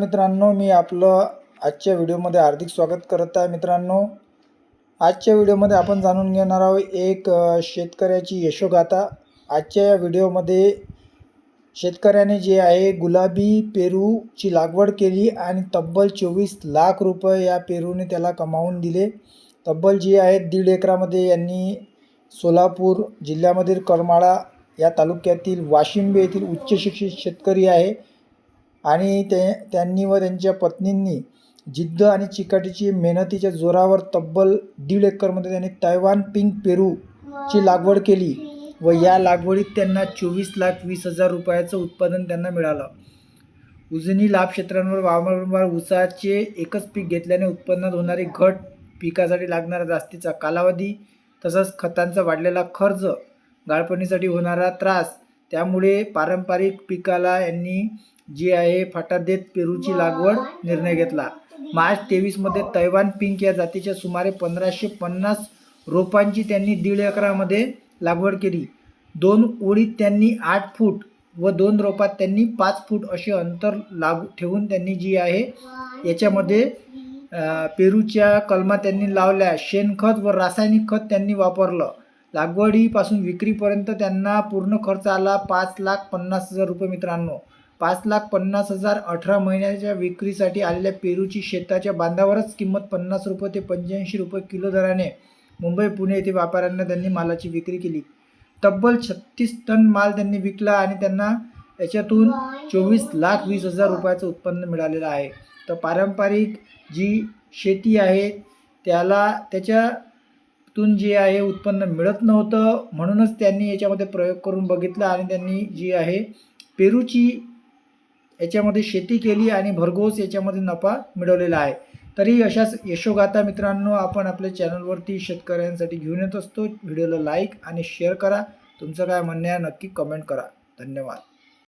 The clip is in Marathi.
मित्रांनो मी आपलं आजच्या व्हिडिओमध्ये हार्दिक स्वागत करत आहे मित्रांनो. आजच्या व्हिडिओमध्ये आपण जाणून घेणार आहोत एक शेतकऱ्याची यशोगाथा. आजच्या या व्हिडिओमध्ये शेतकऱ्याने जे आहे गुलाबी पेरूची लागवड केली आणि तब्बल चोवीस लाख रुपये या पेरूने त्याला कमावून दिले. तब्बल जे आहे दीड एकरामध्ये यांनी सोलापूर जिल्ह्यामधील करमाळा या तालुक्यातील वाशिंबे येथील उच्च शिक्षित शेतकरी आहे. आणि ते त्यांनी व त्यांच्या पत्नींनी जिद्द आणि चिकाटीची मेहनतीच्या जोरावर तब्बल दीड एकरमध्ये त्यांनी तैवान पिंक पेरूची लागवड केली व या लागवडीत त्यांना चोवीस लाख वीस हजार रुपयाचं उत्पादन त्यांना मिळालं. उजनी लाभ क्षेत्रांवर वारंवार उसाचे एकच पीक घेतल्याने उत्पन्नात होणारी घट पिकासाठी लागणारा जास्तीचा कालावधी तसंच खतांचा वाढलेला खर्च गाळपणीसाठी होणारा त्रास त्यामुळे पारंपरिक पिकाला यांनी जी आहे फाटा देत पेरूची लागवड निर्णय घेतला. मार्च तेवीसमध्ये तैवान पिंक या जातीच्या सुमारे पंधराशे पन्नास रोपांची त्यांनी दीड एकरामध्ये लागवड केली. दोन ओळीत त्यांनी आठ फूट व दोन रोपात त्यांनी पाच फूट असे अंतर लागू ठेवून त्यांनी जी आहे याच्यामध्ये पेरूच्या कलमा त्यांनी लावल्या. शेणखत व रासायनिक खत त्यांनी वापरलं. लागवडीपासून विक्रीपर्यंत त्यांना पूर्ण खर्च आला पाच लाख पन्नास हजार रुपये मित्रांनो. पाच लाख पन्नास हजार अठरा महिन्याच्या विक्रीसाठी आलेल्या पेरूची शेताच्या बांधावरच किंमत पन्नास रुपये ते पंच्याऐंशी रुपये किलो दराने मुंबई पुणे येथे व्यापाऱ्यांना त्यांनी मालाची विक्री केली. तब्बल छत्तीस टन माल त्यांनी विकला आणि त्यांना याच्यातून चोवीस लाख वीस हजार रुपयाचं उत्पन्न मिळालेलं आहे. तर पारंपरिक जी शेती आहे त्याला त्याच्या तून जे आहे उत्पन्न मिळत नव्हतं म्हणूनच त्यांनी याच्यामध्ये प्रयोग करून बघितला आणि त्यांनी जी आहे पेरूची याच्यामध्ये शेती केली आणि भरघोस याच्यामध्ये नफा मिळवलेला आहे. तरी अशाच यशोगाथा मित्रांनो आपण आपल्या चॅनलवरती शेतकऱ्यांसाठी घेऊन येत असतो. व्हिडिओला लाईक आणि शेअर करा. तुमचं काय म्हणणं आहे नक्की कमेंट करा. धन्यवाद.